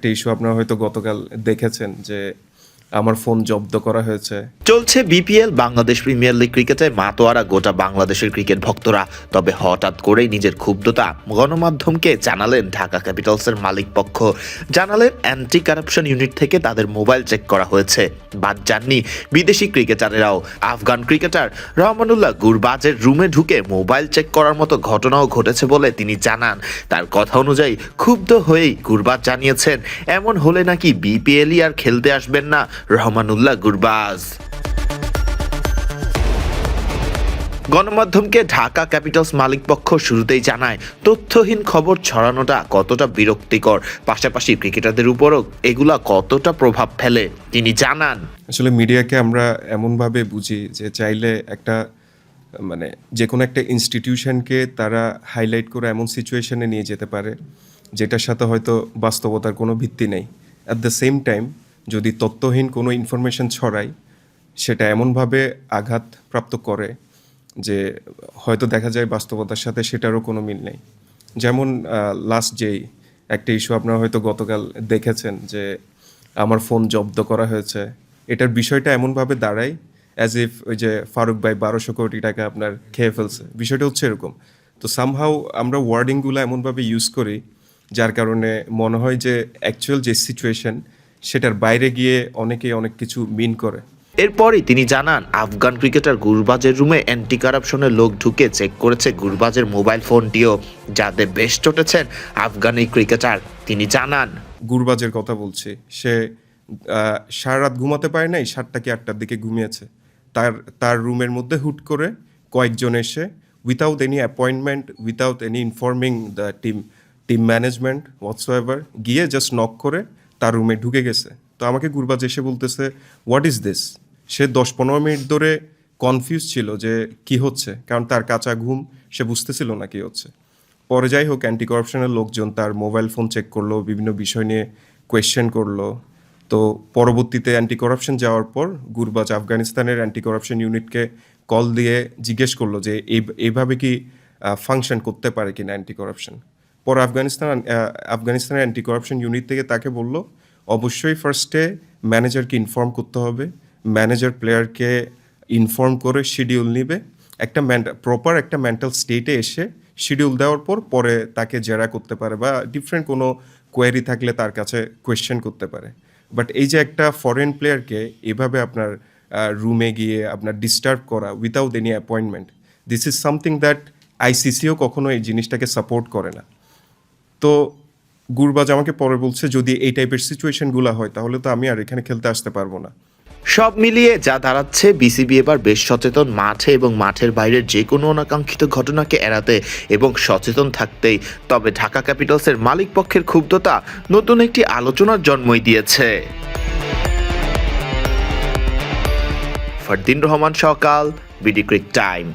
একটা ইস্যু আপনারা হয়তো গতকাল দেখেছেন যে আমার ফোন জব্দ করা হয়েছে। চলছে বিপিএল, বাংলাদেশ প্রিমিয়ার লিগ ক্রিকেটে মাতোয়ারা গোটা বাংলাদেশের ক্রিকেট ভক্তরা। তবে হঠাৎ করেই নিজের ক্ষুব্ধতা গণমাধ্যমকে জানালেন ঢাকা ক্যাপিটালসের মালিক পক্ষ। জানালেন অ্যান্টি কারাপশন ইউনিট থেকে তাদের মোবাইল চেক করা হয়েছে। বাদ যাননি বিদেশি ক্রিকেটারেরাও। আফগান ক্রিকেটার রহমানুল্লাহ গুরবাজের রুমে ঢুকে মোবাইল চেক করার মতো ঘটনাও ঘটেছে বলে তিনি জানান। তার কথা অনুযায়ী, ক্ষুব্ধ হয়েই গুরবাজ জানিয়েছেন, এমন হলে নাকি বিপিএলই আর খেলতে আসবেন না। রহমানুল্লাহ গুরবাজ। গণমাধ্যমকে ঢাকা ক্যাপিটালস মালিকপক্ষ শুরুতেই জানায়, তথ্যহীন খবর ছড়ানোটা কতটা বিরক্তিকর। পাশাপাশি ক্রিকেটারদের উপরও এগুলা কতটা প্রভাব ফেলে, তিনি জানান। আসলে মিডিয়াকে আমরা এমনভাবে বুঝি যে চাইলে একটা মানে যে কোনো একটা ইনস্টিটিউশনকে তারা হাইলাইট করে এমন সিচুয়েশনে নিয়ে যেতে পারে, যেটার সাথে হয়তো বাস্তবতার কোনো ভিত্তি নেই। অ্যাট দ্য সেম টাইম যদি তথ্যহীন কোনো ইনফরমেশন ছড়ায়, সেটা এমনভাবে আঘাতপ্রাপ্ত করে যে হয়তো দেখা যায় বাস্তবতার সাথে সেটারও কোনো মিল নেই। যেমন লাস্ট যেই একটা ইস্যু আপনারা হয়তো গতকাল দেখেছেন যে আমার ফোন জব্দ করা হয়েছে। এটার বিষয়টা এমনভাবে দাঁড়ায় অ্যাজ ইফ ওই যে ফারুক ভাই বারোশো কোটি টাকা আপনার খেয়ে ফেলছে। বিষয়টা হচ্ছে এরকম। তো সামহাও আমরা ওয়ার্ডিংগুলো এমনভাবে ইউজ করি, যার কারণে মনে হয় যে অ্যাকচুয়াল যে সিচুয়েশন সেটার বাইরে গিয়ে অনেকে অনেক কিছু মিন করে। এরপরই তিনি জানান আফগান ক্রিকেটার গুরবাজের রুমে অ্যান্টি কারাপশনের লোক ঢুকে চেক করেছে গুরবাজের মোবাইল ফোনটিও যাতে বেশ চটেছেন আফগানি ক্রিকেটার। তিনি জানান গুরবাজের কথা বলছি সে সারা রাত ঘুমাতে পারে নাই সাতটা কি আটটার দিকে ঘুমিয়েছে। তার তার রুমের মধ্যে হুট করে কয়েকজন এসে without any appointment without any informing the team team management whatsoever গিয়ে জাস্ট নক করে তার রুমে ঢুকে গেছে। তো আমাকে গুরবাজ এসে বলতেছে হোয়াট ইজ দিস সে দশ পনেরো মিনিট ধরে কনফিউজ ছিল যে কি হচ্ছে, কারণ তার কাঁচা ঘুম, সে বুঝতেছিল না কি হচ্ছে। পরে যাই হোক অ্যান্টি করাপশনের লোকজন তার মোবাইল ফোন চেক করল, বিভিন্ন বিষয় নিয়ে কোয়েশ্চেন করল। তো পরবর্তীতে অ্যান্টি করাপশন যাওয়ার পর গুরবাজ আফগানিস্তানের অ্যান্টি করাপশন ইউনিটকে কল দিয়ে জিজ্ঞেস করল যে, এই, এইভাবে কি ফাংশন করতে পারে কিনা অ্যান্টি করাপশন পর আফগানিস্তান আফগানিস্তানের অ্যান্টি করাপশন ইউনিট থেকে তাকে বলল, অবশ্যই ফার্স্টে ম্যানেজারকে ইনফর্ম করতে হবে। ম্যানেজার প্লেয়ারকে ইনফর্ম করে শিডিউল নিবে। একটা প্রপার একটা মেন্টাল স্টেটে এসে শিডিউল দেওয়ার পর পরে তাকে জেরা করতে পারে বা ডিফারেন্ট কোনো কোয়ারি থাকলে তার কাছে কোয়েশ্চেন করতে পারে। বাট এই যে একটা ফরেন প্লেয়ারকে এভাবে আপনার রুমে গিয়ে আপনার ডিস্টার্ব করা without any appointment this is something that আইসিসিও কখনো এই জিনিসটাকে সাপোর্ট করে না। তো গুরবাজ আমাকে পরে বলছে, যদি এই টাইপের সিচুয়েশনগুলো হয়, তাহলে তো আমি আর এখানে খেলতে আসতে পারব না। সব মিলিয়ে যা দাঁড়াচ্ছে বিসিবি এবার বেশ সচেতন মাঠে এবং মাঠের বাইরের যে কোনো অনাকাঙ্ক্ষিত ঘটনাকে এড়াতে এবং সচেতন থাকতেই। তবে ঢাকা ক্যাপিটালসের মালিক পক্ষের ক্ষুব্ধতা নতুন একটি আলোচনার জন্মই দিয়েছে। ফরদিন রহমান, সকাল বিডি ক্রিক টাইম